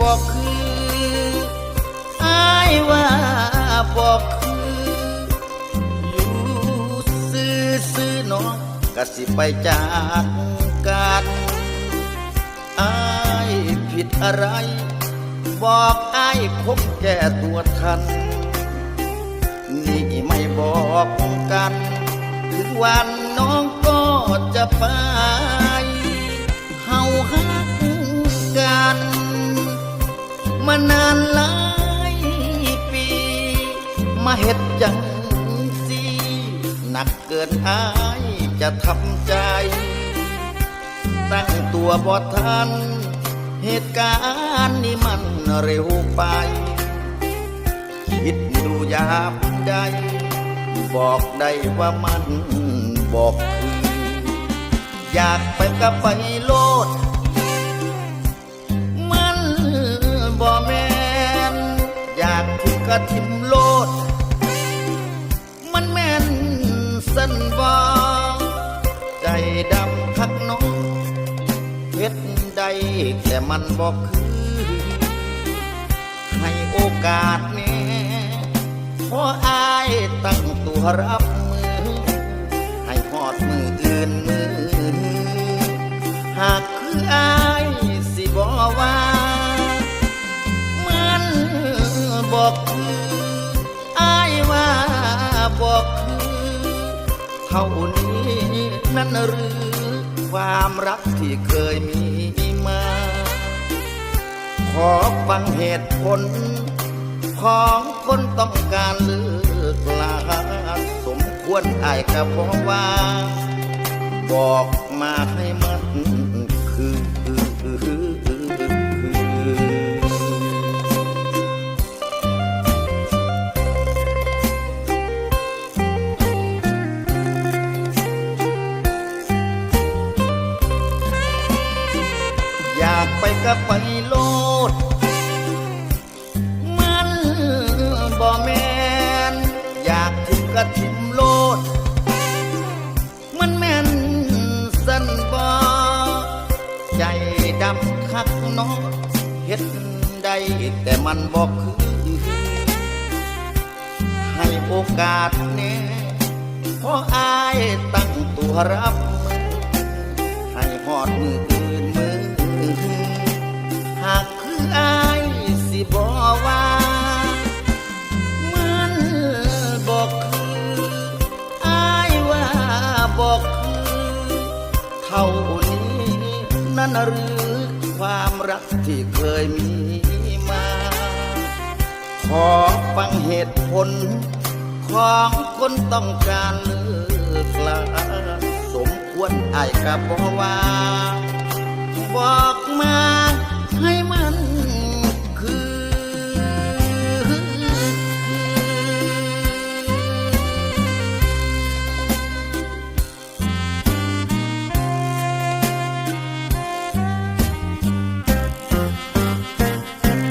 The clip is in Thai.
บอกคืออายว่าบอกคืออยู่ซื้อซื้อเน้องกสิไปจากกันอายผิดอะไร บอกอายคงแก้ตัวทัน นี่ไม่บอกกัน ถึงวันน้องก็จะไป มานานหลายปี มาเฮ็ดจังสิหนักเกินอายจะทำใจ ตั้งตัวบ่ทัน เหตุการณ์นี้มันเร็วไป คิดดูยามใดบอกได้ว่ามันบอกคือ อยากไปก็ไปโลดากที่กระทิมโลด มันแม่นสันบอใจดำคักน้องเฮ็ดใดแต่มันบอกคือ ให้โอกาสน่เพราะอายตั้งตัวรับ กคือเท่านี้นั่นหรือความรักที่เคยมีมา ขอฟังเหตุผล ของคนต้องการเลิกลาสมควรอายกับบอกว่า บอกมาให้มันากไปก็ไปโลด มันบ่แมนอยากทิมก็ทิมโลด มันแม่นสันบอใจดำคักเนอเฮ็ดได้แต่มันบอกคือ ให้โอกาสแน่เพราะอายตั้งตัวรับ ออายสิบอกว่ามันบอกคืออายว่าบอกคือเท่านี้นั่นหรือความรักที่เคยมีมา ขอฟังเหตุผล ของคนต้องการเลิกลาสมควรอายกับบอกว่า